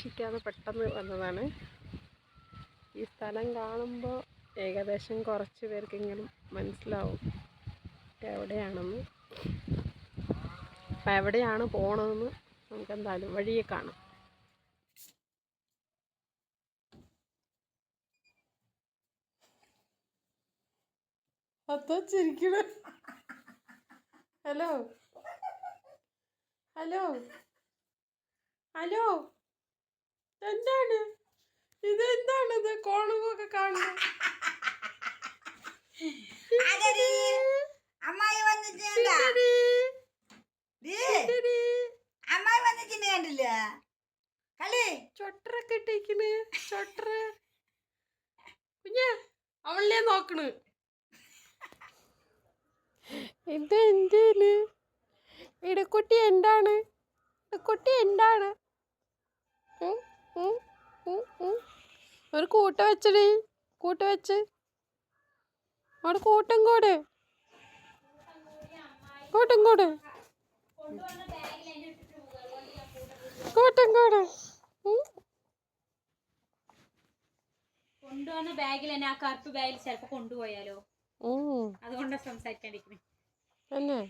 പ്രതീക്ഷിക്കാതെ പെട്ടെന്ന് വന്നതാണ്. ഈ സ്ഥലം കാണുമ്പോൾ ഏകദേശം കുറച്ച് പേർക്കെങ്കിലും മനസ്സിലാവും എവിടെയാണെന്ന്. അപ്പം എവിടെയാണ് പോണതെന്ന് നമുക്ക് എന്തായാലും വഴിയെ കാണാം. ചിരിക്കണ. ഹലോ. ഹലോ. ഹലോ. എന്താണ് ഇത്? എന്താണ് ഇത് കോണുമൊക്കെ കാണുന്നത് അവളിലേ അമ്മായി കണ്ടില്ല? കളി. ചൊട്ടറൊക്കെ ഇട്ടിരിക്കണ് ചൊട്ടറ. കുഞ്ഞ അവളിനെ നോക്കണ്. ഇത് എന്തേൽ ഇടക്കുട്ടി എന്താണ്? ഇടക്കുട്ടി എന്താണ്. ഒരു കൂട്ട വെച്ചടി കൂട്ട വെച്ച്. അവിടെ കൂട്ടം കൂടെ. കൂട്ടം കൂടെ. കൂട്ടം കൂടെ. കൊണ്ടുവന്ന ബാഗിൽ തന്നെ ആ കറുപ്പ് ബാഗിൽ ചിലപ്പോ കൊണ്ടുപോയാലോ. അതുകൊണ്ടാണ് സംസാരിക്കാണ്ടിരിക്കുന്നത്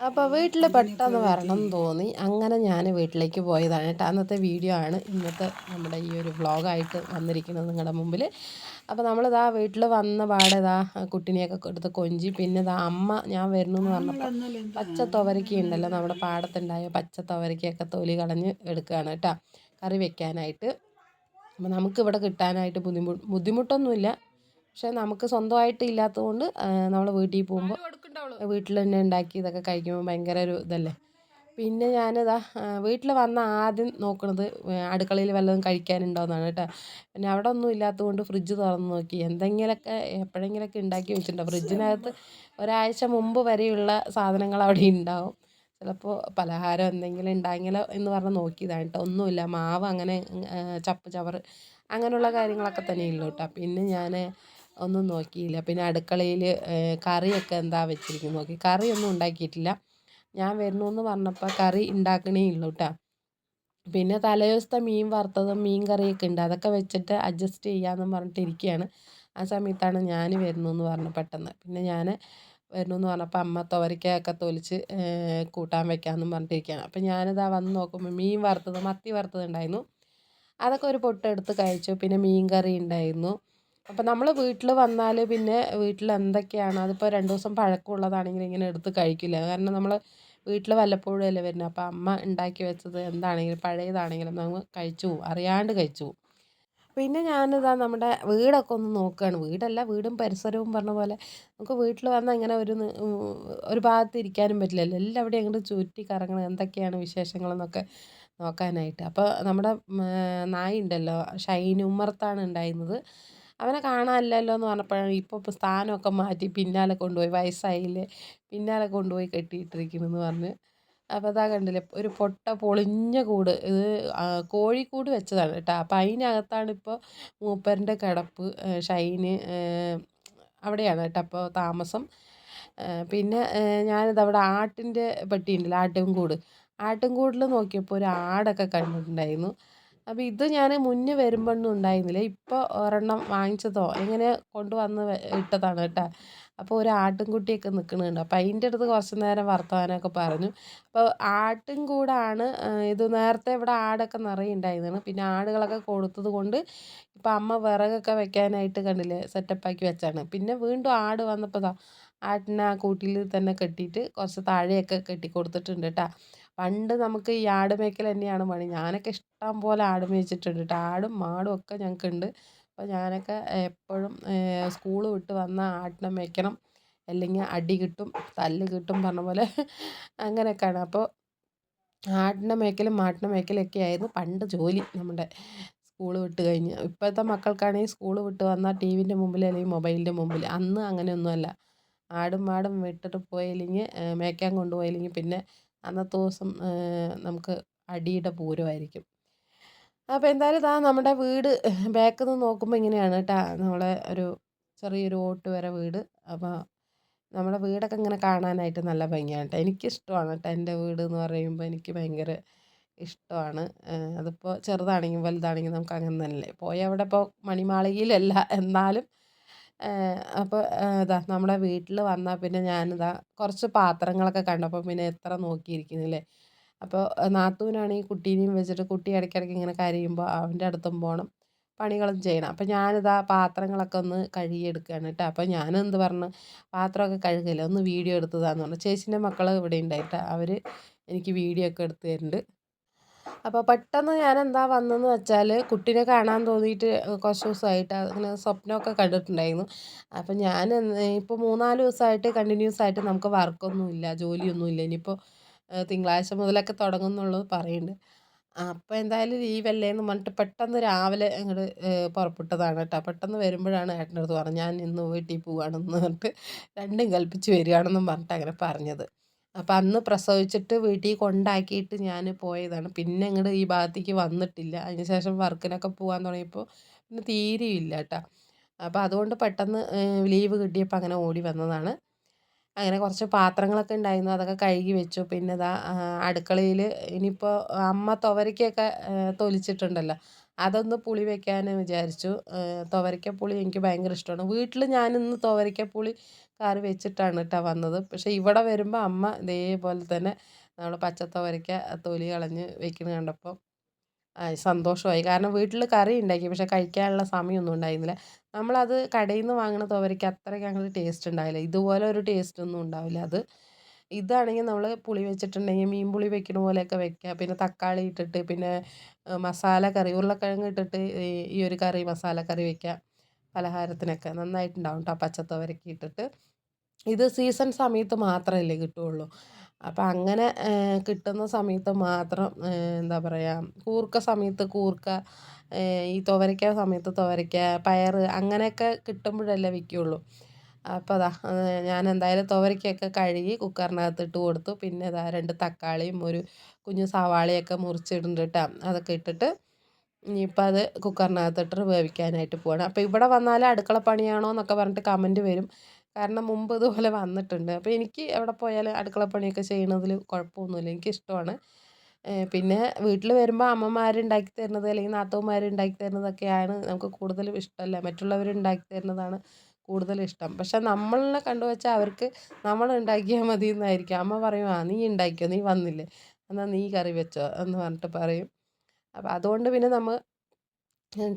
അപ്പോൾ വീട്ടിൽ പെട്ടെന്ന് വരണം എന്ന് തോന്നി. അങ്ങനെ ഞാൻ വീട്ടിലേക്ക് പോയതാണ് കേട്ടോ. അന്നത്തെ വീഡിയോ ആണ് ഇന്നത്തെ നമ്മുടെ ഈ ഒരു വ്ളോഗായിട്ട് വന്നിരിക്കുന്നത് നിങ്ങളുടെ മുമ്പിൽ അപ്പോൾ നമ്മളിതാ വീട്ടിൽ വന്ന പാടെ ഇതാ കുട്ടിനെയൊക്കെ എടുത്ത് കൊഞ്ചി. പിന്നെ ഇതാ അമ്മ ഞാൻ വരുന്നു എന്ന് പറഞ്ഞപ്പോൾ പച്ച തുവരയ്ക്ക ഉണ്ടല്ലോ. നമ്മുടെ പാടത്തുണ്ടായ പച്ച തുവരയ്ക്കൊക്കെ തൊലി കളഞ്ഞ് എടുക്കുകയാണ് കേട്ടോ. കറി വെക്കാനായിട്ട്. അപ്പോൾ നമുക്കിവിടെ കിട്ടാനായിട്ട് ബുദ്ധിമുട്ട് ബുദ്ധിമുട്ടൊന്നുമില്ല. പക്ഷേ നമുക്ക് സ്വന്തമായിട്ട് ഇല്ലാത്തതുകൊണ്ട് നമ്മൾ വീട്ടിൽ പോകുമ്പോൾ വീട്ടിൽ തന്നെ ഉണ്ടാക്കി ഇതൊക്കെ കഴിക്കുമ്പോൾ ഭയങ്കര ഒരു ഇതല്ലേ? പിന്നെ ഞാനിതാ വീട്ടിൽ വന്ന ആദ്യം നോക്കുന്നത് അടുക്കളയിൽ വല്ലതും കഴിക്കാനുണ്ടോയെന്നാണ് കേട്ടോ. പിന്നെ അവിടെ ഒന്നും ഇല്ലാത്തതുകൊണ്ട് ഫ്രിഡ്ജ് തുറന്ന് നോക്കി. എന്തെങ്കിലുമൊക്കെ എപ്പോഴെങ്കിലുമൊക്കെ ഉണ്ടാക്കി വെച്ചിട്ടുണ്ടോ. ഫ്രിഡ്ജിനകത്ത് ഒരാഴ്ച മുമ്പ് വരെയുള്ള സാധനങ്ങൾ അവിടെ ഉണ്ടാവും. ചിലപ്പോൾ പലഹാരം എന്തെങ്കിലും ഉണ്ടായെങ്കിലോ എന്ന് പറഞ്ഞ് നോക്കിയതാണ് കേട്ടോ. ഒന്നുമില്ല. മാവ് അങ്ങനെ ചപ്പ് ചവറ് അങ്ങനെയുള്ള കാര്യങ്ങളൊക്കെ തന്നെ ഉള്ളൂ കേട്ടോ. പിന്നെ ഞാൻ ഒന്നും നോക്കിയില്ല. പിന്നെ അടുക്കളയിൽ കറിയൊക്കെ എന്താ വെച്ചിരിക്കുന്നത് നോക്കി. കറിയൊന്നും ഉണ്ടാക്കിയിട്ടില്ല. ഞാൻ വരുന്നു എന്ന് പറഞ്ഞപ്പോൾ കറി ഉണ്ടാക്കണേ ഉള്ളൂ കേട്ടോ പിന്നെ തലേദിവസത്തെ മീൻ വറുത്തതും മീൻ കറിയൊക്കെ ഉണ്ട്. അതൊക്കെ വെച്ചിട്ട് അഡ്ജസ്റ്റ് ചെയ്യാമെന്ന് പറഞ്ഞിട്ട് ഇരിക്കുകയാണ് ആ സമയത്താണ് ഞാൻ വരുന്നു എന്ന് പറഞ്ഞു പെട്ടെന്ന്. പിന്നെ ഞാൻ വരുന്നു എന്ന് പറഞ്ഞപ്പോൾ അമ്മ തുവരയ്ക്കയൊക്കെ തൊലിച്ച് കൂട്ടാൻ വെക്കാമെന്നും പറഞ്ഞിട്ടിരിക്കുകയാണ് അപ്പോൾ ഞാനിതാ വന്ന് നോക്കുമ്പോൾ മീൻ വറുത്തത് മത്തി വറുത്തത് ഉണ്ടായിരുന്നു. അതൊക്കെ ഒരു പൊട്ടെടുത്ത് കഴിച്ചു. പിന്നെ മീൻ കറി ഉണ്ടായിരുന്നു. അപ്പോൾ നമ്മൾ വീട്ടിൽ വന്നാൽ പിന്നെ വീട്ടിൽ എന്തൊക്കെയാണ്? അതിപ്പോൾ രണ്ട് ദിവസം പഴക്കമുള്ളതാണെങ്കിൽ ഇങ്ങനെ എടുത്ത് കഴിക്കില്ല? കാരണം നമ്മൾ വീട്ടിൽ വല്ലപ്പോഴും അല്ലേ വരുന്നത് അപ്പോൾ അമ്മ ഉണ്ടാക്കി വെച്ചത് എന്താണെങ്കിലും പഴയതാണെങ്കിലും നമ്മൾ കഴിച്ചു പോകും അറിയാണ്ട് കഴിച്ചു പോകും പിന്നെ ഞാനിതാ നമ്മുടെ വീടൊക്കെ ഒന്ന് നോക്കുകയാണ് വീടല്ല വീടും പരിസരവും പറഞ്ഞ പോലെ നമുക്ക് വീട്ടിൽ വന്നാൽ ഇങ്ങനെ ഒരു ഒരു ഭാഗത്ത് ഇരിക്കാനും പറ്റില്ലല്ലോ. എല്ലാവിടെയും അങ്ങോട്ട് ചുറ്റി കറങ്ങണം. എന്തൊക്കെയാണ് വിശേഷങ്ങളെന്നൊക്കെ നോക്കാനായിട്ട്. അപ്പോൾ നമ്മുടെ നായ ഉണ്ടല്ലോ ഷൈൻ ഉണ്ടായിരുന്നത്. അവനെ കാണാനില്ലല്ലോ എന്ന് പറഞ്ഞപ്പോഴാണ് ഇപ്പോൾ ഇപ്പോൾ സ്ഥാനമൊക്കെ മാറ്റി പിന്നാലെ കൊണ്ടുപോയി വയസ്സായില്ലേ പിന്നാലെ കൊണ്ടുപോയി കെട്ടിയിട്ടിരിക്കുമെന്ന് പറഞ്ഞ്. അപ്പോൾ അതാ കണ്ടില്ലേ ഒരു പൊട്ട പൊളിഞ്ഞ കൂട്. ഇത് കോഴിക്കൂട് വെച്ചതാണ് കേട്ടോ. അപ്പോൾ അതിനകത്താണ് ഇപ്പോൾ മൂപ്പരുടെ കിടപ്പ് ഷൈന് അവിടെയാണ് കേട്ടോ അപ്പോൾ താമസം. പിന്നെ ഞാനിത് അവിടെ ആട്ടിന്റെ പെട്ടി ഉണ്ടല്ലോ ആട്ടിൻകൂട് ആട്ടിൻകൂടിൽ നോക്കിയപ്പോൾ ഒരു ആടൊക്കെ കണ്ടിട്ടുണ്ടായിരുന്നു. അപ്പോൾ ഇത് ഞാൻ മുന്നേ വരുമ്പോഴൊന്നും ഉണ്ടായിരുന്നില്ല. ഇപ്പോൾ ഒരെണ്ണം വാങ്ങിച്ചതോ എങ്ങനെ കൊണ്ടുവന്ന് ഇട്ടതാണ് കേട്ടോ. അപ്പോൾ ഒരു ആട്ടിൻകുട്ടിയൊക്കെ നിൽക്കുന്നുണ്ട് അപ്പോൾ അതിന്റെ അടുത്ത് കുറച്ച് നേരം വർത്തമാനമൊക്കെ പറഞ്ഞു. അപ്പോൾ ആട്ടും കൂടാണ് ഇത് നേരത്തെ ഇവിടെ ആടൊക്കെ നിറയെ ഉണ്ടായിരുന്നതാണ്. പിന്നെ ആടുകളൊക്കെ കൊടുത്തത് കൊണ്ട് ഇപ്പോൾ അമ്മ വിറകൊക്കെ വെക്കാനായിട്ട് കണ്ടില്ലേ സെറ്റപ്പാക്കി വെച്ചാണ്. പിന്നെ വീണ്ടും ആട് വന്നപ്പോൾ ആട്ടിനെ ആ കൂട്ടിൽ തന്നെ കെട്ടിയിട്ട് കുറച്ച് താഴെയൊക്കെ കെട്ടി കൊടുത്തിട്ടുണ്ട് കേട്ടോ. പണ്ട് നമുക്ക് ഈ ആട് മേയ്ക്കൽ തന്നെയാണ് പണി. ഞാനൊക്കെ ഇഷ്ടം പോലെ ആട് മേയ്ച്ചിട്ടുണ്ട് കേട്ടോ ആടും മാടും ഒക്കെ ഞങ്ങൾക്കുണ്ട് അപ്പോൾ ഞാനൊക്കെ എപ്പോഴും സ്കൂൾ വിട്ട് വന്നാൽ ആടിനെ മേയ്ക്കണം. അല്ലെങ്കിൽ അടി കിട്ടും തല്ല് കിട്ടും പറഞ്ഞ പോലെ അങ്ങനെയൊക്കെയാണ്. അപ്പോൾ ആടിനെ മേയ്ക്കലും മാട്ടിനെ മേയ്ക്കലും ഒക്കെ ആയിരുന്നു പണ്ട് ജോലി നമ്മുടെ സ്കൂൾ വിട്ട് കഴിഞ്ഞ്. ഇപ്പോഴത്തെ മക്കൾക്കാണെങ്കിൽ സ്കൂൾ വിട്ട് വന്നാൽ ടി വിന്റെ മുമ്പിൽ അല്ലെങ്കിൽ മൊബൈലിന്റെ മുമ്പിൽ. അന്ന് അങ്ങനെയൊന്നുമല്ല. ആടും മാടും വിട്ടിട്ട് പോയില്ലെങ്കിൽ മേയ്ക്കാൻ കൊണ്ടുപോയില്ലെങ്കിൽ പിന്നെ അന്നത്തെ ദിവസം നമുക്ക് അടിയുടെ പൂരമായിരിക്കും. അപ്പോൾ എന്തായാലും ഇതാ നമ്മുടെ വീട് ബാക്കിൽ നിന്ന് നോക്കുമ്പോൾ ഇങ്ങനെയാണ് കേട്ടോ നമ്മളെ ഒരു ചെറിയൊരു ഓട്ട് വരെ വീട്. അപ്പോൾ നമ്മുടെ വീടൊക്കെ ഇങ്ങനെ കാണാനായിട്ട് നല്ല ഭംഗിയാണ് കേട്ടോ എനിക്കിഷ്ടമാണ് കേട്ടോ എന്റെ വീട് എന്ന് പറയുമ്പോൾ എനിക്ക് ഭയങ്കര ഇഷ്ടമാണ്. അതിപ്പോൾ ചെറുതാണെങ്കിലും വലുതാണെങ്കിലും നമുക്ക് അങ്ങനെ തന്നെയല്ലേ പോയി അവിടെ ഇപ്പോൾ മണിമാളികയിലല്ല. എന്നാലും അപ്പോൾ ഇതാ നമ്മുടെ വീട്ടിൽ വന്നാൽ പിന്നെ ഞാനിതാ കുറച്ച് പാത്രങ്ങളൊക്കെ കണ്ടപ്പോൾ പിന്നെ എത്ര നോക്കിയിരിക്കുന്നില്ലേ? അപ്പോൾ നാത്തൂനാണെങ്കിൽ കുട്ടീനെയും വെച്ചിട്ട് കുട്ടി ഇടയ്ക്കിടയ്ക്ക് ഇങ്ങനെ കരയുമ്പോൾ അവന്റെ അടുത്തും പോകണം പണികളും ചെയ്യണം. അപ്പോൾ ഞാനിതാ പാത്രങ്ങളൊക്കെ ഒന്ന് കഴുകിയെടുക്കുകയാണ് കേട്ടോ. അപ്പോൾ ഞാനെന്ത് പറഞ്ഞു പാത്രമൊക്കെ കഴുകില്ല ഒന്ന് വീഡിയോ എടുത്തതാന്ന് പറഞ്ഞു. ചേച്ചീന്റെ മക്കൾ ഇവിടെ ഉണ്ടായിട്ട്. അവർ എനിക്ക് വീഡിയോ ഒക്കെ എടുത്ത് തരുന്നുണ്ട് അപ്പോൾ പെട്ടെന്ന് ഞാൻ എന്താ വന്നതെന്ന് വെച്ചാൽ കുട്ടീനെ കാണാൻ തോന്നിയിട്ട് കുറച്ച് ദിവസമായിട്ട് അങ്ങനെ സ്വപ്നമൊക്കെ കണ്ടിട്ടുണ്ടായിരുന്നു. അപ്പോൾ ഞാൻ ഇപ്പോൾ മൂന്നാൽ ദിവസമായിട്ട് കണ്ടിന്യൂസ് ആയിട്ട് നമുക്ക് വർക്കൊന്നുമില്ല ജോലിയൊന്നുമില്ല. ഇനിയിപ്പോൾ തിങ്കളാഴ്ച മുതലൊക്കെ തുടങ്ങുന്നുള്ളൂ പറയുന്നുണ്ട്. അപ്പോൾ എന്തായാലും ലീവല്ലേ എന്ന് പറഞ്ഞിട്ട് പെട്ടെന്ന് രാവിലെ അങ്ങോട്ട് പുറപ്പെട്ടതാണ് കേട്ടോ. പെട്ടെന്ന് വരുമ്പോഴാണ് ഏട്ടന്റെ അടുത്ത് പറഞ്ഞത് ഞാൻ ഇന്ന് വീട്ടിൽ പോവുകയാണെന്ന് പറഞ്ഞിട്ട് രണ്ടും കൽപ്പിച്ച് വരികയാണെന്നും പറഞ്ഞിട്ട് അങ്ങനെ പറഞ്ഞത്. അപ്പം അന്ന് പ്രസവിച്ചിട്ട് വീട്ടിൽ കൊണ്ടാക്കിയിട്ട് ഞാൻ പോയതാണ്. പിന്നെ ഇങ്ങോട്ട് ഈ ഭാഗത്തേക്ക് വന്നിട്ടില്ല. അതിന് ശേഷം വർക്കിനൊക്കെ പോകാൻ തുടങ്ങിയപ്പോൾ പിന്നെ തീരെയില്ല കേട്ടോ. അപ്പോൾ അതുകൊണ്ട് പെട്ടെന്ന് ലീവ് കിട്ടിയപ്പോൾ അങ്ങനെ ഓടി വന്നതാണ്. അങ്ങനെ കുറച്ച് പാത്രങ്ങളൊക്കെ ഉണ്ടായിരുന്നു. അതൊക്കെ കഴുകി വെച്ചു. പിന്നെ ഇതാ അടുക്കളയിൽ ഇനിയിപ്പോൾ അമ്മ തുവരയ്ക്കൊക്കെ തൊലിച്ചിട്ടുണ്ടല്ലോ. അതൊന്ന് പുളി വെക്കാൻ വിചാരിച്ചു. തുവരയ്ക്ക പുളി എനിക്ക് ഭയങ്കര ഇഷ്ടമാണ്. വീട്ടിൽ ഞാനിന്ന് തുവരയ്ക്ക പുളി കറി വെച്ചിട്ടാണ് കേട്ടോ വന്നത്. പക്ഷേ ഇവിടെ വരുമ്പോൾ അമ്മ ഇതേപോലെ തന്നെ നമ്മൾ പച്ചത്തവരയ്ക്ക തൊലി കളഞ്ഞ് വെക്കുന്നത് കണ്ടപ്പോൾ സന്തോഷമായി. കാരണം വീട്ടിൽ കറി ഉണ്ടാക്കി. പക്ഷെ കഴിക്കാനുള്ള സമയമൊന്നും ഉണ്ടായിരുന്നില്ല. നമ്മളത് കടയിൽ നിന്ന് വാങ്ങുന്ന തവരയ്ക്ക് അത്രയ്ക്ക് അങ്ങോട്ട് ടേസ്റ്റ് ഉണ്ടാവില്ല. ഇതുപോലെ ഒരു ടേസ്റ്റ് ഒന്നും ഉണ്ടാവില്ല. അത് ഇതാണെങ്കിൽ നമ്മൾ പുളി വെച്ചിട്ടുണ്ടെങ്കിൽ മീൻ പുളി വെക്കുന്ന പോലെയൊക്കെ വെക്കുക പിന്നെ തക്കാളി ഇട്ടിട്ട് പിന്നെ മസാല കറി ഉരുളക്കിഴങ്ങ് ഇട്ടിട്ട് ഈ ഒരു കറി മസാല കറി വെക്കുക പലഹാരത്തിനൊക്കെ നന്നായിട്ടുണ്ടാവും കേട്ടോ പച്ചത്തുവരയ്ക്ക് ഇട്ടിട്ട്. ഇത് സീസൺ സമയത്ത് മാത്രമല്ലേ കിട്ടുകയുള്ളൂ അപ്പം അങ്ങനെ കിട്ടുന്ന സമയത്ത് മാത്രം എന്താ പറയുക കൂർക്ക സമയത്ത് കൂർക്ക ഈ തുവരയ്ക്ക സമയത്ത് തുവരയ്ക്ക പയർ അങ്ങനെയൊക്കെ കിട്ടുമ്പോഴല്ലേ വിൽക്കുകയുള്ളൂ അപ്പോൾ അതാ ഞാൻ എന്തായാലും തുവരയ്ക്കൊക്കെ കഴുകി കുക്കറിനകത്ത് ഇട്ട് കൊടുത്തു. പിന്നെ ഇതാ രണ്ട് തക്കാളിയും ഒരു കുഞ്ഞു സവാളയൊക്കെ മുറിച്ചിടുന്നുണ്ട് കേട്ടോ അതൊക്കെ ഇട്ടിട്ട് ഇനിയിപ്പോൾ അത് കുക്കറിനകത്തിട്ട് വേവിക്കാനായിട്ട് പോവാണ്. അപ്പോൾ ഇവിടെ വന്നാൽ അടുക്കള പണിയാണോ എന്നൊക്കെ പറഞ്ഞിട്ട് കമന്റ് വരും. കാരണം മുമ്പ് ഇതുപോലെ വന്നിട്ടുണ്ട്. അപ്പോൾ എനിക്ക് എവിടെ പോയാലും അടുക്കളപ്പണിയൊക്കെ ചെയ്യണതിൽ കുഴപ്പമൊന്നുമില്ല. എനിക്കിഷ്ടമാണ് പിന്നെ വീട്ടിൽ വരുമ്പോൾ അമ്മമാർ ഉണ്ടാക്കി തരുന്നത് അല്ലെങ്കിൽ ഉണ്ടാക്കി തരുന്നതൊക്കെയാണ് നമുക്ക് കൂടുതലും ഇഷ്ടമല്ല. മറ്റുള്ളവർ ഉണ്ടാക്കി തരുന്നതാണ് കൂടുതൽ ഇഷ്ടം. പക്ഷെ നമ്മളെ കണ്ടു വെച്ചാൽ അവർക്ക് നമ്മൾ ഉണ്ടാക്കിയാൽ മതി എന്നായിരിക്കും അമ്മ പറയും ആ നീ ഉണ്ടാക്കിയോ? നീ വന്നില്ലേ? എന്നാൽ നീ കറി വെച്ചോ? എന്ന് പറഞ്ഞിട്ട് പറയും. അപ്പോൾ അതുകൊണ്ട് പിന്നെ നമ്മൾ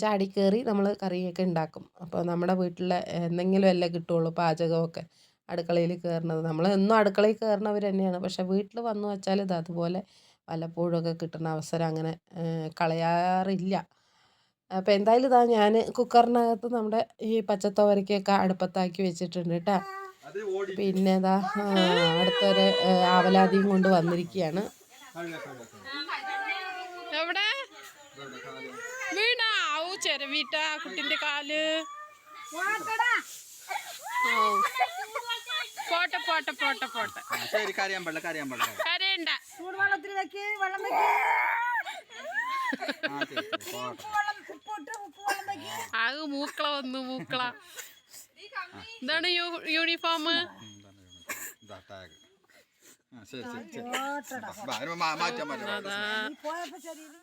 ചാടിക്കയറി നമ്മൾ കറിയൊക്കെ ഉണ്ടാക്കും അപ്പോൾ നമ്മുടെ വീട്ടിലെ എന്തെങ്കിലും അല്ലേ കിട്ടുള്ളൂ പാചകമൊക്കെ അടുക്കളയിൽ കയറുന്നത് നമ്മൾ എന്നും അടുക്കളയിൽ കയറുന്നവർ തന്നെയാണ്. പക്ഷേ വീട്ടിൽ വന്നു വെച്ചാൽ ഇത് അതുപോലെ വല്ലപ്പോഴുമൊക്കെ കിട്ടുന്ന അവസരം അങ്ങനെ കളയാറില്ല. അപ്പോൾ എന്തായാലും ഇതാ ഞാൻ കുക്കറിനകത്ത് നമ്മുടെ ഈ പച്ചത്തുവരയ്ക്കൊക്കെ അടുപ്പത്താക്കി വെച്ചിട്ടുണ്ട് കേട്ടോ പിന്നെ ഇതാ അടുത്തൊരു ആവലാതിയും കൊണ്ട് വന്നിരിക്കുകയാണ് എവിടെ വീണാ ചെരവീട്ട കുട്ടിന്റെ കാൽ പോട്ടെ പോട്ടെ പോട്ടെ പോട്ടെ ശരി കരയാൻ പാടില്ല കരയാൻ പാടില്ല കരയണ്ട ചൂടുവെള്ളത്തിൽ വെക്ക് വെള്ളം വെക്ക് ആ ശരി ശരി പോട്ടെ വെള്ളം ഉപ്പിട്ട് വെള്ളം വെക്ക് ആകെ മൂക്കള വന്നു മൂക്കള എന്താണ് യൂണിഫോം ടാഗ്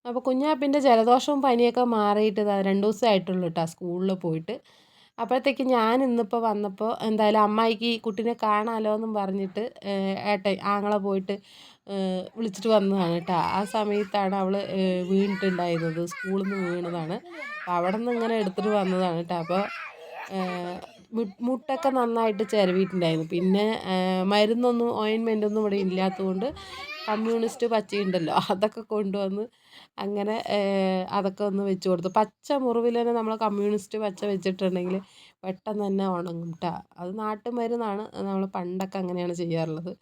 അപ്പോൾ കുഞ്ഞാപ്പിന്റെ ജലദോഷവും പനിയൊക്കെ മാറിയിട്ട് രണ്ട് ദിവസമായിട്ടുള്ളൂ കേട്ടോ സ്കൂളിൽ പോയിട്ട്. അപ്പോഴത്തേക്ക് ഞാൻ ഇന്നിപ്പോൾ വന്നപ്പോൾ എന്തായാലും അമ്മായിക്ക് ഈ കുട്ടീനെ കാണാമല്ലോ എന്നും പറഞ്ഞിട്ട് ഏട്ടൻ ആങ്ങളെ പോയിട്ട് വിളിച്ചിട്ട് വന്നതാണ് കേട്ടോ ആ സമയത്താണ് അവൾ വീണിട്ടുണ്ടായിരുന്നത് സ്കൂളിൽ നിന്ന് വീണതാണ്. അപ്പോൾ അവിടെ നിന്ന് ഇങ്ങനെ എടുത്തിട്ട് വന്നതാണ് കേട്ടോ അപ്പോൾ മുട്ടൊക്കെ നന്നായിട്ട് ചിരവിയിട്ടുണ്ടായിരുന്നു. പിന്നെ മരുന്നൊന്നും ഓയിൻമെന്റ് ഒന്നും ഇവിടെ ഇല്ലാത്തതുകൊണ്ട് കമ്മ്യൂണിസ്റ്റ് പച്ചയുണ്ടല്ലോ അതൊക്കെ കൊണ്ടുവന്ന് അങ്ങനെ അതൊക്കെ ഒന്ന് വെച്ച് കൊടുത്തു. പച്ച മുറിവിൽ തന്നെ നമ്മൾ കമ്മ്യൂണിസ്റ്റ് പച്ച വെച്ചിട്ടുണ്ടെങ്കിൽ പെട്ടെന്ന് തന്നെ ഉണങ്ങും കേട്ടോ അത് നാട്ടുമരുന്നാണ് നമ്മൾ പണ്ടൊക്കെ അങ്ങനെയാണ് ചെയ്യാറുള്ളത്.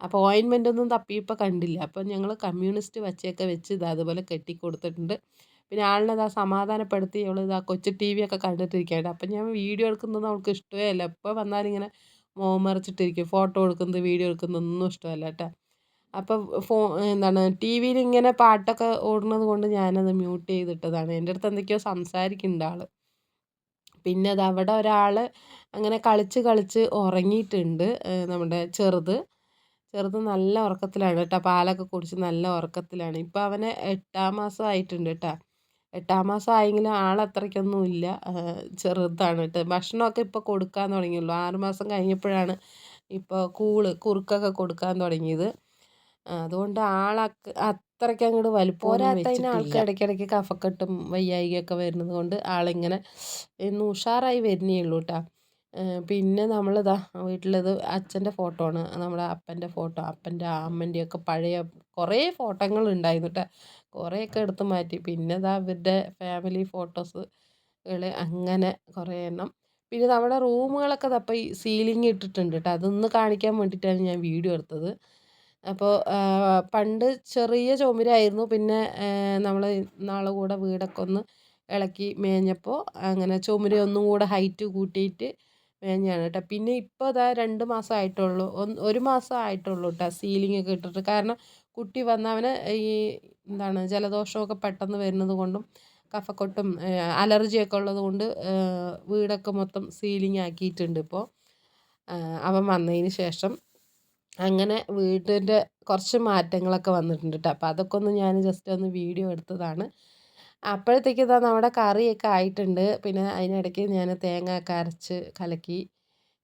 അപ്പോൾ ഓയിൻമെന്റ് ഒന്നും തപ്പിയപ്പോൾ കണ്ടില്ല. അപ്പോൾ ഞങ്ങൾ കമ്മ്യൂണിസ്റ്റ് പച്ചയൊക്കെ വെച്ച് ഇത് അതുപോലെ കെട്ടി കൊടുത്തിട്ടുണ്ട് പിന്നെ ആളിനെ സമാധാനപ്പെടുത്തി അവൾ ഇതാ കൊച്ചു ടി വി ഒക്കെ കണ്ടിട്ടിരിക്കുകയാണ് അപ്പം ഞാൻ വീഡിയോ എടുക്കുന്നത് അവൾക്ക് ഇഷ്ടമേ അല്ല. എപ്പോൾ വന്നാലും ഇങ്ങനെ മോ മോമറിച്ചിട്ടിരിക്കും. ഫോട്ടോ എടുക്കുന്നത് വീഡിയോ എടുക്കുന്നത് ഒന്നും ഇഷ്ടമല്ല കേട്ടോ. അപ്പോൾ ഫോ എന്താണ് ടി വിയിൽ ഇങ്ങനെ പാട്ടൊക്കെ ഓടുന്നത് കൊണ്ട് ഞാനത് മ്യൂട്ട് ചെയ്തിട്ടതാണ്. എന്റെ അടുത്ത് എന്തൊക്കെയോ സംസാരിക്കുന്നുണ്ട് ആൾ പിന്നെ അത് അവിടെ ഒരാൾ അങ്ങനെ കളിച്ച് കളിച്ച് ഉറങ്ങിയിട്ടുണ്ട് നമ്മുടെ ചെറുത്. ചെറുത് നല്ല ഉറക്കത്തിലാണ് കേട്ടോ. പാലൊക്കെ കുടിച്ച് നല്ല ഉറക്കത്തിലാണ്. ഇപ്പം അവന് എട്ടാം മാസം ആയിട്ടുണ്ട് കേട്ടോ. എട്ടാം മാസം ആയെങ്കിലും ആളത്രയ്ക്കൊന്നും ഇല്ല ചെറുതാണ് കേട്ടോ ഭക്ഷണമൊക്കെ ഇപ്പോൾ കൊടുക്കാൻ തുടങ്ങിയുള്ളൂ. ആറ് മാസം കഴിഞ്ഞപ്പോഴാണ് ഇപ്പോൾ കൂൾ കുറുക്കൊക്കെ കൊടുക്കാൻ തുടങ്ങിയത്. അതുകൊണ്ട് ആളക്ക് അത്രയ്ക്ക് അങ്ങോട്ട് വലിപ്പം പോരാത്തതിന് ആൾക്ക് ഇടയ്ക്കിടയ്ക്ക് കഫക്കെട്ടും വയ്യായികയൊക്കെ വരുന്നത് കൊണ്ട് ആളിങ്ങനെ ഇന്ന് ഉഷാറായി വരുന്നേ ഉള്ളൂ കേട്ടോ പിന്നെ നമ്മളിതാ വീട്ടിലത് അച്ഛന്റെ ഫോട്ടോ ആണ് നമ്മുടെ അപ്പന്റെ ഫോട്ടോ അപ്പന്റെ അമ്മന്റെയൊക്കെ പഴയ കുറേ ഫോട്ടോകൾ ഉണ്ടായിരുന്നു കേട്ടോ കുറേയൊക്കെ എടുത്ത് മാറ്റി. പിന്നെ ഇതാ ഇവരുടെ ഫാമിലി ഫോട്ടോസുകൾ അങ്ങനെ കുറേ എണ്ണം. പിന്നെ നമ്മുടെ റൂമുകളൊക്കെ അപ്പം ഈ സീലിംഗ് ഇട്ടിട്ടുണ്ട് കേട്ടോ അതൊന്ന് കാണിക്കാൻ വേണ്ടിയിട്ടാണ് ഞാൻ വീഡിയോ എടുത്തത്. അപ്പോൾ പണ്ട് ചെറിയ ചുമരായിരുന്നു. പിന്നെ നമ്മൾ നാളെ കൂടെ വീടൊക്കെ ഒന്ന് ഇളക്കി മേഞ്ഞപ്പോൾ അങ്ങനെ ചുമര ഒന്നും കൂടെ ഹൈറ്റ് കൂട്ടിയിട്ട് മേഞ്ഞാണ് കേട്ടോ പിന്നെ ഇപ്പോൾ ഇതാ രണ്ട് മാസം ആയിട്ടുള്ളൂ. ഒരു മാസം ആയിട്ടുള്ളൂ കേട്ടോ സീലിംഗ് ഒക്കെ ഇട്ടിട്ട്. കാരണം കുട്ടി വന്ന് ഈ എന്താണ് ജലദോഷമൊക്കെ പെട്ടെന്ന് വരുന്നത് കൊണ്ടും കഫക്കെട്ടും അലർജിയൊക്കെ ഉള്ളത് കൊണ്ട് വീടൊക്കെ മൊത്തം സീലിംഗ് ആക്കിയിട്ടുണ്ട് ഇപ്പോൾ അവൻ വന്നതിന് ശേഷം അങ്ങനെ വീടിന്റെ കുറച്ച് മാറ്റങ്ങളൊക്കെ വന്നിട്ടുണ്ട് കേട്ടോ അപ്പോൾ അതൊക്കെ ഒന്ന് ഞാൻ ജസ്റ്റ് ഒന്ന് വീഡിയോ എടുത്തതാണ്. അപ്പോഴത്തേക്ക് ഇതാ നമ്മുടെ കറിയൊക്കെ ആയിട്ടുണ്ട്. പിന്നെ അതിനിടയ്ക്ക് ഞാൻ തേങ്ങ ഒക്കെ അരച്ച് കലക്കി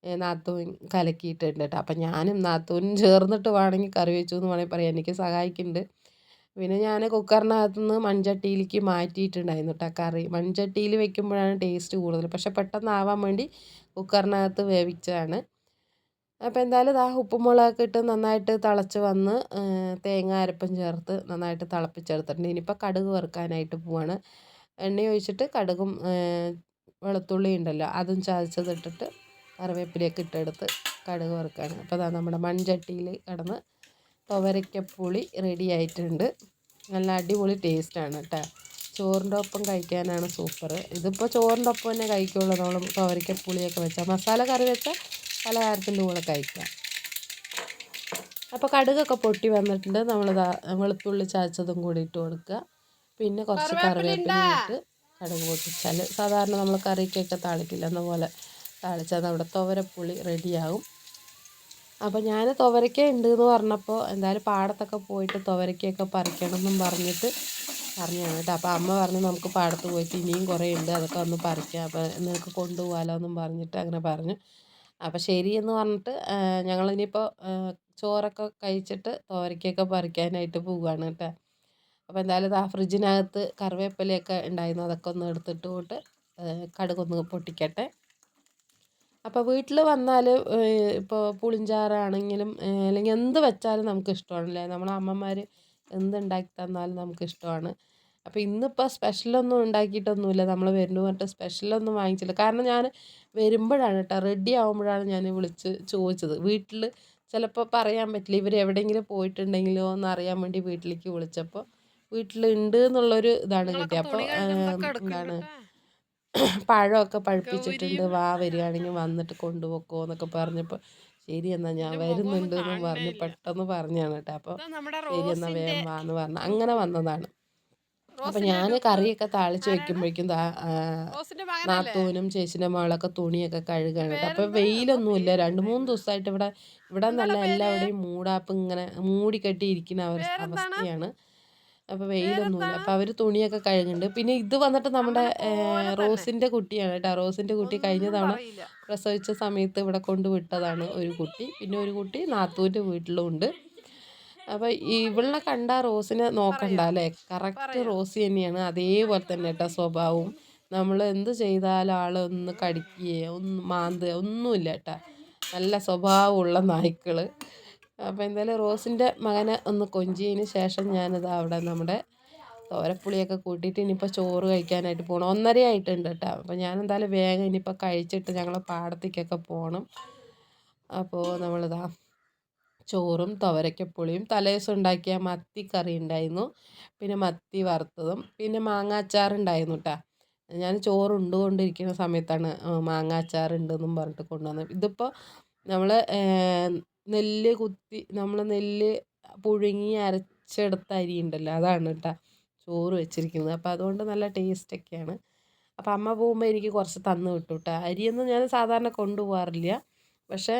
നാത്തൂൻ കലക്കിയിട്ടുണ്ട് കേട്ടോ അപ്പം ഞാനും നാത്തൂനും ചേർന്നിട്ട് വേണമെങ്കിൽ കറി വെച്ചു എന്ന് വേണമെങ്കിൽ പറയാം. എനിക്ക് സഹായിക്കുന്നുണ്ട്. പിന്നെ ഞാൻ കുക്കറിനകത്ത് നിന്ന് മൺചട്ടിയിലേക്ക് മാറ്റിയിട്ടുണ്ടായിരുന്നു കേട്ടോ കറി. മൺചട്ടിയിൽ വെക്കുമ്പോഴാണ് ടേസ്റ്റ് കൂടുതൽ. പക്ഷെ പെട്ടെന്നാവാൻ വേണ്ടി കുക്കറിനകത്ത് വേവിച്ചതാണ്. അപ്പോൾ എന്തായാലും ഇതാ ഉപ്പും മുളകൊക്കെ ഇട്ട് നന്നായിട്ട് തിളച്ച് വന്ന് തേങ്ങ അരപ്പം ചേർത്ത് നന്നായിട്ട് തിളപ്പിച്ചെടുത്തിട്ടുണ്ട്. ഇനിയിപ്പോൾ കടുക് വറുക്കാനായിട്ട് പോവാണ്. എണ്ണ ഒഴിച്ചിട്ട് കടുകും വെളുത്തുള്ളി ഉണ്ടല്ലോ അതും ചതച്ചതിട്ടിട്ട് കറിവേപ്പിലയൊക്കെ ഇട്ടെടുത്ത് കടുക് വറുക്കാണ്. അപ്പോൾ അതാ നമ്മുടെ മൺചട്ടിയിൽ കിടന്ന് തുവരയ്ക്കപ്പുളി റെഡി ആയിട്ടുണ്ട്. നല്ല അടിപൊളി ടേസ്റ്റാണ് കേട്ടോ ചോറിന്റെ ഒപ്പം കഴിക്കാനാണ് സൂപ്പർ ഇതിപ്പോൾ ചോറിന്റെ ഒപ്പം തന്നെ കഴിക്കുള്ളൂ നമ്മൾ തുവരക്കപ്പുളിയൊക്കെ വെച്ചാൽ മസാല കറി വെച്ചാൽ പലഹാരത്തിന്റെ കൂടെ കഴിക്കാം. അപ്പോൾ കടുകൊക്കെ പൊട്ടി വന്നിട്ടുണ്ട്. നമ്മൾ വെളുത്തുള്ളി ചതച്ചതും കൂടി ഇട്ട് കൊടുക്കുക. പിന്നെ കുറച്ച് കറിവേപ്പില ഇട്ട് കടുക് പൊട്ടിച്ചാൽ സാധാരണ നമ്മൾ കറിക്കൊക്കെ താളിക്കില്ല. എന്ന പോലെ താളിച്ചാൽ നമ്മുടെ തുവരപ്പുളി റെഡിയാകും അപ്പോൾ ഞാൻ തുവരയ്ക്ക ഉണ്ട് എന്ന് പറഞ്ഞപ്പോൾ എന്തായാലും പാടത്തൊക്കെ പോയിട്ട് തുവരയ്ക്കൊക്കെ പറിക്കണം എന്നും പറഞ്ഞിട്ട് പറഞ്ഞതാണ് കേട്ടോ. അപ്പോൾ അമ്മ പറഞ്ഞു നമുക്ക് പാടത്ത് പോയിട്ട് ഇനിയും കുറേ ഉണ്ട് അതൊക്കെ ഒന്ന് പറിക്കാം. അപ്പോൾ നിനക്ക് കൊണ്ടുപോകാമല്ലോ എന്നും പറഞ്ഞിട്ട് അങ്ങനെ പറഞ്ഞു. അപ്പോൾ ശരി എന്ന് പറഞ്ഞിട്ട് ഞങ്ങൾ ഇനിയിപ്പോൾ ചോറൊക്കെ കഴിച്ചിട്ട് തോരയ്ക്കൊക്കെ പറിക്കാനായിട്ട് പോവുകയാണ് കേട്ടോ. അപ്പോൾ എന്തായാലും ആ ഫ്രിഡ്ജിനകത്ത് കറിവേപ്പിലയൊക്കെ ഉണ്ടായിരുന്നു അതൊക്കെ ഒന്ന് എടുത്തിട്ട് പോയിട്ട് കടുകൊന്ന് പൊട്ടിക്കട്ടെ. അപ്പോൾ വീട്ടിൽ വന്നാൽ ഇപ്പോൾ പുളിഞ്ചാറാണെങ്കിലും അല്ലെങ്കിൽ എന്ത് വെച്ചാലും നമുക്ക് ഇഷ്ടമാണല്ലേ? നമ്മളെ അമ്മമാർ എന്തുണ്ടാക്കി തന്നാലും നമുക്ക് ഇഷ്ടമാണ്. അപ്പോൾ ഇന്നിപ്പോൾ സ്പെഷ്യലൊന്നും ഉണ്ടാക്കിയിട്ടൊന്നുമില്ല. നമ്മൾ വരുന്നു പറഞ്ഞിട്ട് സ്പെഷ്യലൊന്നും വാങ്ങിച്ചില്ല. കാരണം ഞാൻ വരുമ്പോഴാണ് കേട്ടോ റെഡി ആകുമ്പോഴാണ് ഞാൻ വിളിച്ച് ചോദിച്ചത്. വീട്ടിൽ ചിലപ്പോൾ പറയാൻ പറ്റില്ല ഇവർ എവിടെയെങ്കിലും പോയിട്ടുണ്ടെങ്കിലോ എന്ന് അറിയാൻ വേണ്ടി വീട്ടിലേക്ക് വിളിച്ചപ്പോൾ വീട്ടിലുണ്ട് എന്നുള്ളൊരു ഇതാണ് കിട്ടിയത് അപ്പോൾ എന്താണ് പഴമൊക്കെ പഴുപ്പിച്ചിട്ടുണ്ട്. വാ വരികയാണെങ്കിൽ വന്നിട്ട് കൊണ്ടുപോക്കോ എന്നൊക്കെ പറഞ്ഞപ്പോൾ ശരി എന്നാ ഞാൻ വരുന്നുണ്ട് എന്ന് പറഞ്ഞ് പെട്ടെന്ന് പറഞ്ഞാണ് കേട്ടോ. അപ്പോൾ ശരി എന്നാ വേഗം വാ എന്ന് പറഞ്ഞു അങ്ങനെ വന്നതാണ്. അപ്പം ഞാൻ കറിയൊക്കെ താളിച്ച് വെക്കുമ്പോഴേക്കും നാത്തൂനും ചേച്ചിന്റെ മകളൊക്കെ തുണിയൊക്കെ കഴുകാണ് കേട്ടോ. അപ്പോൾ വെയിലൊന്നുമില്ല രണ്ട് മൂന്ന് ദിവസമായിട്ട് ഇവിടെ ഇവിടെ നല്ല എല്ലാവരുടെയും മൂടാപ്പ് ഇങ്ങനെ മൂടിക്കെട്ടി ഇരിക്കുന്ന അവസ്ഥയാണ്. അപ്പോൾ വെയിലൊന്നുമില്ല അപ്പോൾ അവർ തുണിയൊക്കെ കഴിഞ്ഞിട്ടുണ്ട് പിന്നെ ഇത് വന്നിട്ട് നമ്മുടെ റോസിന്റെ കുട്ടിയാണ് കേട്ടോ. റോസിന്റെ കുട്ടി കഴിഞ്ഞ തവണ പ്രസവിച്ച സമയത്ത് ഇവിടെ കൊണ്ടുവിട്ടതാണ് ഒരു കുട്ടി. പിന്നെ ഒരു കുട്ടി നാത്തൂന്റെ വീട്ടിലും ഉണ്ട് അപ്പോൾ ഇവളെ കണ്ട റോസിനെ നോക്കണ്ട അല്ലേ? കറക്റ്റ് റോസി തന്നെയാണ്. അതേപോലെ തന്നെ കേട്ടോ സ്വഭാവവും. നമ്മൾ എന്ത് ചെയ്താലും ആൾ ഒന്ന് കടിക്കുകയോ ഒന്ന് മാന്തുകയോ ഒന്നുമില്ല കേട്ടോ. നല്ല സ്വഭാവമുള്ള നായ്ക്കൾ അപ്പോൾ എന്തായാലും റോസിന്റെ മകനെ ഒന്ന് കൊഞ്ചിയതിന് ശേഷം ഞാനിത് അവിടെ നമ്മുടെ തോരപ്പുളിയൊക്കെ കൂട്ടിയിട്ട് ഇനിയിപ്പോൾ ചോറ് കഴിക്കാനായിട്ട് പോകണം ഒന്നര ആയിട്ടുണ്ട് കേട്ടോ. അപ്പോൾ ഞാൻ എന്തായാലും വേഗം ഇനിയിപ്പോൾ കഴിച്ചിട്ട് ഞങ്ങൾ പാടത്തേക്കൊക്കെ പോകണം അപ്പോൾ നമ്മളിതാ ചോറും തുവരയ്ക്കപ്പുളിയും തലേദിവസം ഉണ്ടാക്കിയ മത്തി കറി ഉണ്ടായിരുന്നു. പിന്നെ മത്തി വറുത്തതും പിന്നെ മാങ്ങാച്ചാർ ഉണ്ടായിരുന്നു കേട്ടോ. ഞാൻ ചോറ് ഉണ്ടുകൊണ്ടിരിക്കുന്ന സമയത്താണ് മാങ്ങാച്ചാർ ഉണ്ടെന്നും പറഞ്ഞിട്ട് കൊണ്ടുവന്നത്. ഇതിപ്പോൾ നമ്മൾ നെല്ല് കുത്തി നമ്മൾ നെല്ല് പുഴുങ്ങി അരച്ചെടുത്ത അരി ഉണ്ടല്ലോ അതാണ് കേട്ടോ ചോറ് വെച്ചിരിക്കുന്നത്. അപ്പോൾ അതുകൊണ്ട് നല്ല ടേസ്റ്റൊക്കെയാണ് അപ്പോൾ അമ്മ പോകുമ്പോൾ എനിക്ക് കുറച്ച് തന്നു വിട്ടു കേട്ടോ. അരിയൊന്നും ഞാൻ സാധാരണ കൊണ്ടുപോകാറില്ല പക്ഷേ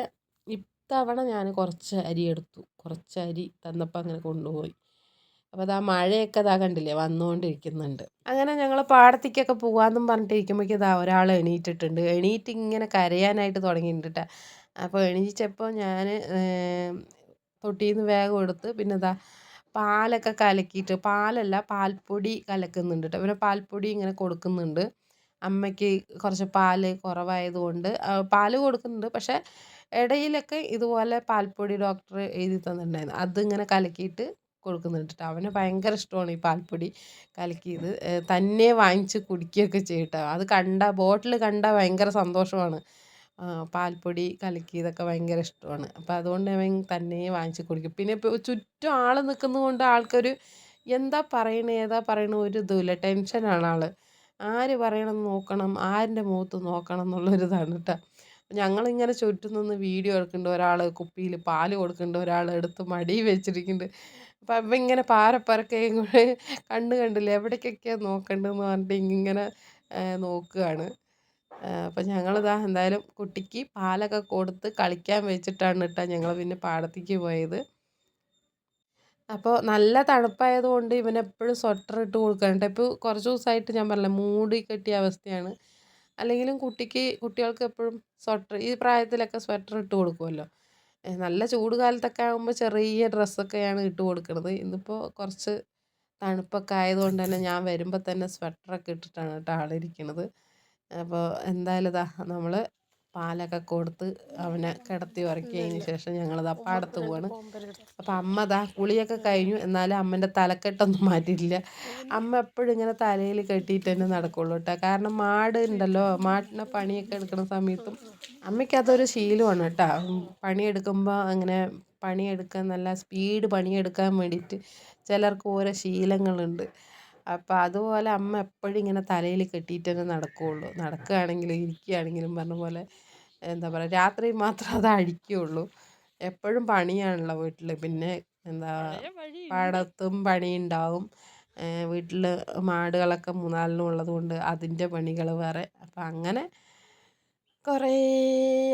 ഇത്തവണ ഞാൻ കുറച്ച് അരി എടുത്തു. കുറച്ച് അരി തന്നപ്പോൾ അങ്ങനെ കൊണ്ടുപോയി. അപ്പോൾ അതാ മഴയൊക്കെ ഇതാ കണ്ടില്ലേ വന്നുകൊണ്ടിരിക്കുന്നുണ്ട് അങ്ങനെ ഞങ്ങൾ പാടത്തേക്കൊക്കെ പോകാമെന്നും പറഞ്ഞിട്ടിരിക്കുമ്പോഴേക്കും ഇതാ ഒരാൾ എണീറ്റിട്ടുണ്ട്. എണീറ്റ് ഇങ്ങനെ കരയാനായിട്ട് തുടങ്ങിയിട്ടുണ്ട് ട്ടാ. അപ്പോൾ എണീച്ചപ്പോൾ ഞാൻ തൊട്ടിയിൽ നിന്ന് വേഗം എടുത്ത് പിന്നെ ഇതാ പാലൊക്കെ കലക്കിയിട്ട് പാലല്ല പാൽപ്പൊടി കലക്കുന്നുണ്ട് കേട്ടോ പിന്നെ പാൽപ്പൊടി ഇങ്ങനെ കൊടുക്കുന്നുണ്ട്. അമ്മയ്ക്ക് കുറച്ച് പാൽ കുറവായതുകൊണ്ട് പാൽ കൊടുക്കുന്നുണ്ട്. പക്ഷേ ഇടയിലൊക്കെ ഇതുപോലെ പാൽപ്പൊടി ഡോക്ടർ എഴുതി തന്നിട്ടുണ്ടായിരുന്നു. അതിങ്ങനെ കലക്കിയിട്ട് കൊടുക്കുന്നുണ്ട് കേട്ടോ അവന് ഭയങ്കര ഇഷ്ടമാണ് ഈ പാൽപ്പൊടി കലക്കിയത് തന്നെ വാങ്ങിച്ച് കുടിക്കുകയൊക്കെ ചെയ്യും കേട്ടോ അത് കണ്ട ബോട്ടിൽ കണ്ടാൽ ഭയങ്കര സന്തോഷമാണ്. പാൽപ്പൊടി കലക്കിയതൊക്കെ ഭയങ്കര ഇഷ്ടമാണ്. അപ്പോൾ അതുകൊണ്ട് അവൻ തന്നെ വാങ്ങിച്ച് കുടിക്കും. പിന്നെ ഇപ്പോൾ ചുറ്റും ആൾ നിൽക്കുന്നതുകൊണ്ട് ആൾക്കൊരു എന്താ പറയണേ ഏതാ പറയണേ ഒരു ഇതുമില്ല ടെൻഷനാണ് ആൾ ആര് പറയണം നോക്കണം ആരിന്റെ മുഖത്ത് നോക്കണം എന്നുള്ളൊരിതാണ് കേട്ടോ ഞങ്ങളിങ്ങനെ ചുറ്റും നിന്ന് വീഡിയോ എടുക്കുന്നുണ്ട് ഒരാൾ കുപ്പിയിൽ പാൽ കൊടുക്കുന്നുണ്ട് ഒരാൾ എടുത്ത് മടി വെച്ചിരിക്കുന്നുണ്ട് അപ്പം അപ്പം ഇങ്ങനെ പാരപ്പരക്കയും കൂടെ കണ്ണ് കണ്ടില്ല എവിടേക്കൊക്കെയാണ് നോക്കേണ്ടതെന്ന് പറഞ്ഞിട്ട് ഇങ്ങനെ നോക്കുകയാണ് അപ്പം ഞങ്ങളിതാ എന്തായാലും കുട്ടിക്ക് പാലൊക്കെ കൊടുത്ത് കളിക്കാൻ വെച്ചിട്ടാണ് കേട്ടോ ഞങ്ങൾ പിന്നെ പാടത്തേക്ക് പോയത്. അപ്പോൾ നല്ല തണുപ്പായതുകൊണ്ട് കൊണ്ട് എപ്പോഴും സ്വെറ്റർ ഇട്ട് കൊടുക്കാനുണ്ട് ഇപ്പോൾ കുറച്ച് ദിവസമായിട്ട് ഞാൻ പറഞ്ഞില്ലേ മൂടി കെട്ടിയ അവസ്ഥയാണ്. അല്ലെങ്കിലും കുട്ടിക്ക് കുട്ടികൾക്ക് എപ്പോഴും സ്വെറ്റർ ഈ പ്രായത്തിലൊക്കെ സ്വെറ്റർ ഇട്ട് കൊടുക്കുമല്ലോ നല്ല ചൂട് കാലത്തൊക്കെ ആകുമ്പോൾ ചെറിയ ഡ്രസ്സൊക്കെയാണ് ഇട്ട് കൊടുക്കുന്നത് ഇന്നിപ്പോൾ കുറച്ച് തണുപ്പൊക്കെ ആയതുകൊണ്ട് തന്നെ ഞാൻ വരുമ്പോൾ തന്നെ സ്വെറ്ററൊക്കെ ഇട്ടിട്ടാണ് കേട്ടോ ആളിരിക്കുന്നത് അപ്പോൾ എന്തായാലും ഇതാ നമ്മൾ പാലൊക്കെ കൊടുത്ത് അവനെ കിടത്തി ഉറക്കിയതിന് ശേഷം ഞങ്ങളിതാ പാടത്ത് പോവാണ്. അപ്പം അമ്മ ദാ കുളിയൊക്കെ കഴിഞ്ഞു. എന്നാലും അമ്മന്റെ തലക്കെട്ടൊന്നും മാറ്റിയിട്ടില്ല. അമ്മ എപ്പോഴും ഇങ്ങനെ തലയിൽ കെട്ടിയിട്ട് തന്നെ നടക്കുള്ളൂ കേട്ടോ. കാരണം മാട് ഉണ്ടല്ലോ മാട്ടിനെ പണിയൊക്കെ എടുക്കുന്ന സമയത്തും അമ്മയ്ക്ക് അതൊരു ശീലമാണ് കേട്ടോ. പണിയെടുക്കുമ്പോൾ അങ്ങനെ പണിയെടുക്കാൻ നല്ല സ്പീഡ് പണിയെടുക്കാൻ വേണ്ടിയിട്ട് ചിലർക്ക് ഓരോ ശീലങ്ങളുണ്ട്. അപ്പോൾ അതുപോലെ അമ്മ എപ്പോഴും ഇങ്ങനെ തലയിൽ കെട്ടിയിട്ട് തന്നെ നടക്കുകയുള്ളൂ നടക്കുകയാണെങ്കിലും ഇരിക്കുകയാണെങ്കിലും പറഞ്ഞ പോലെ എന്താ പറയുക രാത്രി മാത്രം അത് അഴിക്കുകയുള്ളൂ. എപ്പോഴും പണിയാണല്ലോ വീട്ടിൽ പിന്നെ എന്താ പാടത്തും പണിയുണ്ടാവും. വീട്ടിൽ മാടുകളൊക്കെ മൂന്നാലിനും ഉള്ളത് കൊണ്ട് അതിന്റെ പണികൾ വേറെ. അപ്പം അങ്ങനെ കുറേ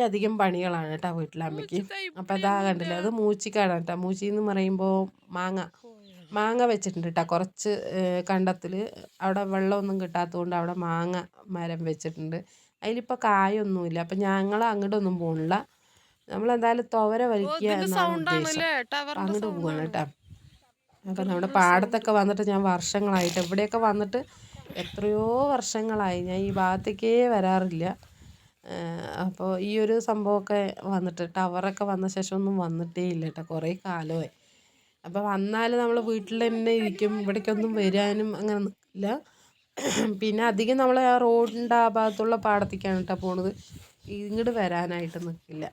അധികം പണികളാണ് കേട്ടോ വീട്ടിലെ അമ്മയ്ക്ക്. അപ്പം അതാ കണ്ടില്ലേ അത് മൂച്ചിക്കാടാണ് കേട്ടോ. മൂച്ചി എന്ന് പറയുമ്പോൾ മാങ്ങ മാങ്ങ വെച്ചിട്ടുണ്ട് കേട്ടോ കുറച്ച് കണ്ടത്തിൽ അവിടെ വെള്ളമൊന്നും കിട്ടാത്തതുകൊണ്ട് അവിടെ മാങ്ങ മരം വെച്ചിട്ടുണ്ട്. അതിലിപ്പോൾ കായൊന്നുമില്ല. അപ്പം ഞങ്ങൾ അങ്ങോട്ടൊന്നും പോകണില്ല നമ്മളെന്തായാലും തുവര വലിക്കുക എന്നാണ് ഉദ്ദേശം. അപ്പം അങ്ങോട്ട് പോവാണ് കേട്ടോ അപ്പം നമ്മുടെ പാടത്തൊക്കെ വന്നിട്ട് ഞാൻ വർഷങ്ങളായിട്ട് എവിടെയൊക്കെ വന്നിട്ട് എത്രയോ വർഷങ്ങളായി. ഞാൻ ഈ ഭാഗത്തേക്കേ വരാറില്ല. അപ്പോൾ ഈ ഒരു സംഭവമൊക്കെ വന്നിട്ട് ടവറൊക്കെ വന്ന ശേഷം ഒന്നും വന്നിട്ടേ ഇല്ല കേട്ടോ കുറേ കാലമായി. അപ്പോൾ വന്നാൽ നമ്മൾ വീട്ടിൽ തന്നെ ഇരിക്കും. ഇവിടേക്കൊന്നും വരാനും അങ്ങനെ നിൽക്കില്ല പിന്നെ അധികം നമ്മൾ ആ റോഡിന്റെ ആ ഭാഗത്തുള്ള പാടത്തേക്കാണ് കേട്ടോ പോണത്. ഇങ്ങോട്ട് വരാനായിട്ട് നിൽക്കില്ല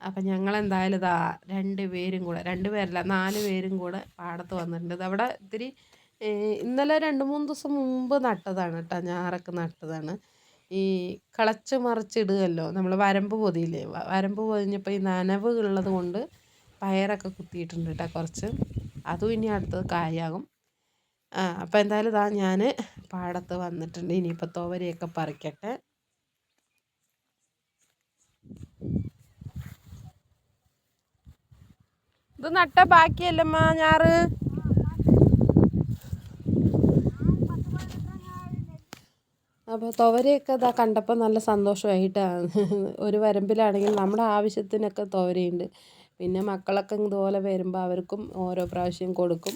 അപ്പം ഞങ്ങൾ എന്തായാലും ഇതാ രണ്ട് പേരും കൂടെ രണ്ട് പേരല്ല നാല് പേരും കൂടെ പാടത്ത് വന്നിട്ടുണ്ട്. അവിടെ ഇത്തിരി ഇന്നലെ രണ്ട് മൂന്ന് ദിവസം മുമ്പ് നട്ടതാണ് കേട്ടോ ഞാറൊക്കെ നട്ടതാണ്. ഈ കിളച്ച് മറിച്ചിടുകയല്ലോ നമ്മൾ വരമ്പ് പൊതിയില്ലേ? വരമ്പ് പൊതിഞ്ഞപ്പോൾ ഈ നനവ് ഉള്ളത് കൊണ്ട് പയറൊക്കെ കുത്തിയിട്ടുണ്ട് കേട്ടോ കുറച്ച്. അതും ഇനി അടുത്തത് കായാകും. അപ്പോൾ എന്തായാലും ഇതാ ഞാൻ പാടത്ത് വന്നിട്ടുണ്ട്. ഇനിയിപ്പോൾ തോവരയൊക്കെ പറിക്കട്ടെ. ഇത് നട്ട ബാക്കിയല്ലമ്മ ഞാറ്? അപ്പോൾ തുവരയൊക്കെ ഇതാ കണ്ടപ്പോൾ നല്ല സന്തോഷമായിട്ടാണ്. ഒരു വരമ്പിലാണെങ്കിൽ നമ്മുടെ ആവശ്യത്തിനൊക്കെ തുവരയുണ്ട്. പിന്നെ മക്കളൊക്കെ ഇതുപോലെ വരുമ്പോൾ അവർക്കും ഓരോ പ്രാവശ്യം കൊടുക്കും.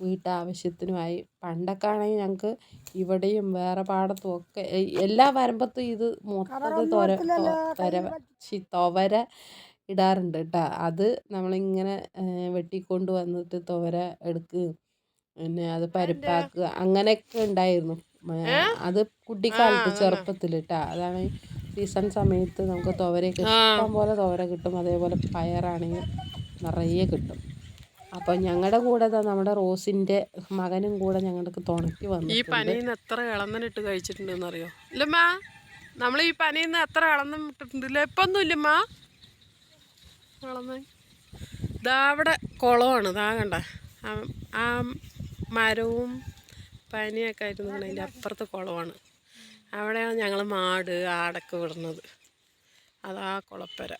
വീട്ടാവശ്യത്തിനുമായി. പണ്ടൊക്കെ ആണെങ്കിൽ ഞങ്ങൾക്ക് ഇവിടെയും വേറെ പാടത്തും ഒക്കെ എല്ലാ വരമ്പത്തും ഇത് മൊത്തത്തിൽ തോര തൊര ഇടാറുണ്ട് കേട്ടോ അത് നമ്മളിങ്ങനെ വെട്ടിക്കൊണ്ട് വന്നിട്ട് തോര എടുക്കുകയും പിന്നെ അത് പരിപ്പാക്കുക അങ്ങനെയൊക്കെ ഉണ്ടായിരുന്നു. അത് കുട്ടിക്കാലത്ത് ചെറുപ്പത്തിൽ കേട്ടോ അതാണ് സീസൺ സമയത്ത് നമുക്ക് തോവരയൊക്കെ ഇഷ്ടം പോലെ തുവര കിട്ടും. അതേപോലെ പയറാണെങ്കിൽ നിറയെ കിട്ടും. അപ്പൊ ഞങ്ങളുടെ കൂടെ നമ്മുടെ റോസിന്റെ മകനും കൂടെ ഞങ്ങൾക്ക് തുണക്കി വന്നു ഈ പനിന്ന് എത്ര ഇളന്നിട്ട് കഴിച്ചിട്ടുണ്ടെന്ന് അറിയോ ഇല്ലമ്മാ നമ്മൾ ഈ പനിന്ന് നിന്ന് എത്ര ഇളന്നം ഇപ്പൊ ഇപ്പം ഒന്നും ഇല്ലമ്മാ. ഇളന്ന ഇതാ അവിടെ കുളമാണ് ഇതാ കണ്ട? ആ- മരവും പനിയൊക്കെ ആയിട്ട് നിൽക്കണ അതിന്റെ അപ്പുറത്ത് കുളമാണ്. അവിടെയാണ് ഞങ്ങൾ മാട് ആടൊക്കെ വിടുന്നത്. അതാ കുളപ്പര.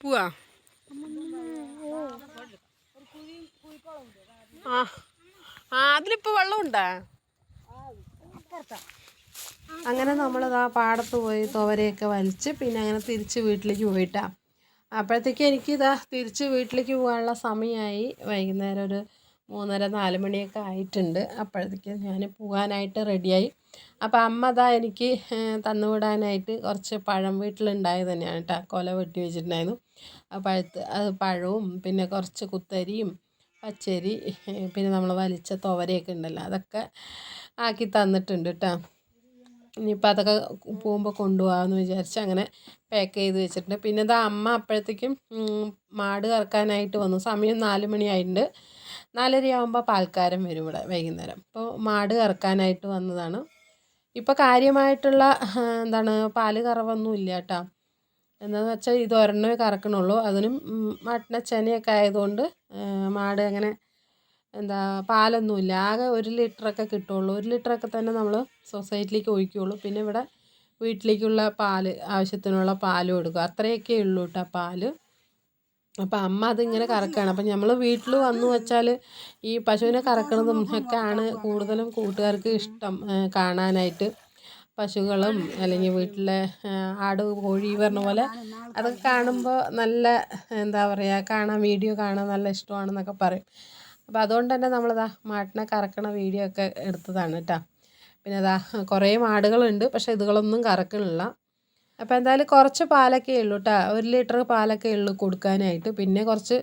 പോവാ? ആ ആ അതിലിപ്പോൾ വെള്ളമുണ്ടാ? അങ്ങനെ നമ്മളിതാ പാടത്ത് പോയി തോവരയൊക്കെ വലിച്ച് പിന്നെ അങ്ങനെ തിരിച്ച് വീട്ടിലേക്ക് പോയിട്ടാ. അപ്പോഴത്തേക്ക് എനിക്കിതാ തിരിച്ച് വീട്ടിലേക്ക് പോകാനുള്ള സമയമായി വൈകുന്നേരം ഒരു മൂന്നര നാല് മണിയൊക്കെ ആയിട്ടുണ്ട്. അപ്പോഴത്തേക്ക് ഞാൻ പോകാനായിട്ട് റെഡിയായി. അപ്പോൾ അമ്മ അതാ എനിക്ക് തന്നുവിടാനായിട്ട് കുറച്ച് പഴം വീട്ടിലുണ്ടായത് തന്നെയാണ് കേട്ടോ കൊല വെട്ടി വെച്ചിട്ടുണ്ടായിരുന്നു. ആ പഴുത്ത് അത് പഴവും പിന്നെ കുറച്ച് കുത്തരിയും പച്ചരി പിന്നെ നമ്മൾ വലിച്ച തുവരയൊക്കെ ഉണ്ടല്ലോ അതൊക്കെ ആക്കി തന്നിട്ടുണ്ട് കേട്ടോ ഇനിയിപ്പോൾ അതൊക്കെ പോകുമ്പോൾ കൊണ്ടുപോകാമെന്ന് വിചാരിച്ച് അങ്ങനെ പാക്ക് ചെയ്ത് വെച്ചിട്ടുണ്ട്. പിന്നെ ഇത് അമ്മ അപ്പോഴത്തേക്കും മാട് കറക്കാനായിട്ട് വന്നു. സമയം നാല് മണിയായിട്ടുണ്ട്. നാലരയാകുമ്പോൾ പാൽക്കാരൻ വരും ഇവിടെ വൈകുന്നേരം. അപ്പോൾ മാട് കറക്കാനായിട്ട് വന്നതാണ്. ഇപ്പോൾ കാര്യമായിട്ടുള്ള എന്താണ് പാൽ കറവൊന്നും ഇല്ല കേട്ടോ. എന്താണെന്ന് വെച്ചാൽ ഇത് ഒരെണ്ണമേ കറക്കണുള്ളൂ. അതിനും മട്ടിനെ മട്ടനച്ചനയൊക്കെ ആയതുകൊണ്ട് മാട് അങ്ങനെ എന്താ പാലൊന്നുമില്ല ആകെ ഒരു ലിറ്ററൊക്കെ കിട്ടുള്ളൂ. ഒരു ലിറ്ററൊക്കെ തന്നെ നമ്മൾ സൊസൈറ്റിയിലേക്ക് ഒഴിക്കുകയുള്ളൂ പിന്നെ ഇവിടെ വീട്ടിലേക്കുള്ള പാൽ ആവശ്യത്തിനുള്ള പാലും എടുക്കും അത്രയൊക്കെ ഉള്ളൂ കേട്ടോ പാൽ. അപ്പം അമ്മ അതിങ്ങനെ കറക്കുകയാണ് അപ്പം നമ്മൾ വീട്ടിൽ വന്നു വെച്ചാൽ ഈ പശുവിനെ കറക്കണതും ഒക്കെയാണ് കൂടുതലും കൂട്ടുകാർക്ക് ഇഷ്ടം കാണാനായിട്ട്. പശുക്കളും അല്ലെങ്കിൽ വീട്ടിലെ ആട് കോഴി പറഞ്ഞ പോലെ അതൊക്കെ കാണുമ്പോൾ നല്ല എന്താ പറയുക കാണാൻ വീഡിയോ കാണാൻ നല്ല ഇഷ്ടമാണെന്നൊക്കെ പറയും. അപ്പോൾ അതുകൊണ്ട് തന്നെ നമ്മളിതാ മാട്ടിനെ കറക്കണ വീഡിയോ ഒക്കെ എടുത്തതാണ് കേട്ടോ പിന്നെ അതാ കുറേ മാടുകളുണ്ട് പക്ഷേ ഇതുകളൊന്നും കറക്കണില്ല. അപ്പോൾ എന്തായാലും കുറച്ച് പാലൊക്കെ ഉള്ളൂ കേട്ടോ ഒരു ലിറ്റർ പാലൊക്കെ ഉള്ളൂ കൊടുക്കാനായിട്ട്. പിന്നെ കുറച്ച്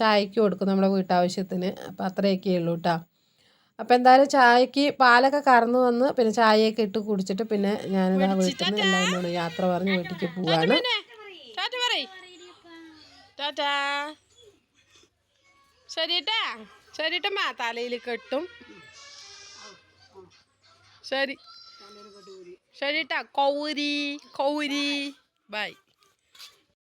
ചായക്ക് കൊടുക്കും നമ്മുടെ വീട്ടാവശ്യത്തിന്. അപ്പോൾ അത്രയൊക്കെ ഉള്ളൂ കേട്ടോ അപ്പോൾ എന്തായാലും ചായക്ക് പാലൊക്കെ കറന്നു വന്ന് പിന്നെ ചായയൊക്കെ ഇട്ട് കുടിച്ചിട്ട് പിന്നെ ഞാനിതാ വീട്ടിൽ നിന്ന് എല്ലാവരോട് യാത്ര പറഞ്ഞ് വീട്ടിലേക്ക് പോവാണ്. ശരിട്ടാ. ശരിട്ടമ്മ തലയിൽ കെട്ടും. ശരി. ശരിട്ടാ കൗരി കൗരി ബൈ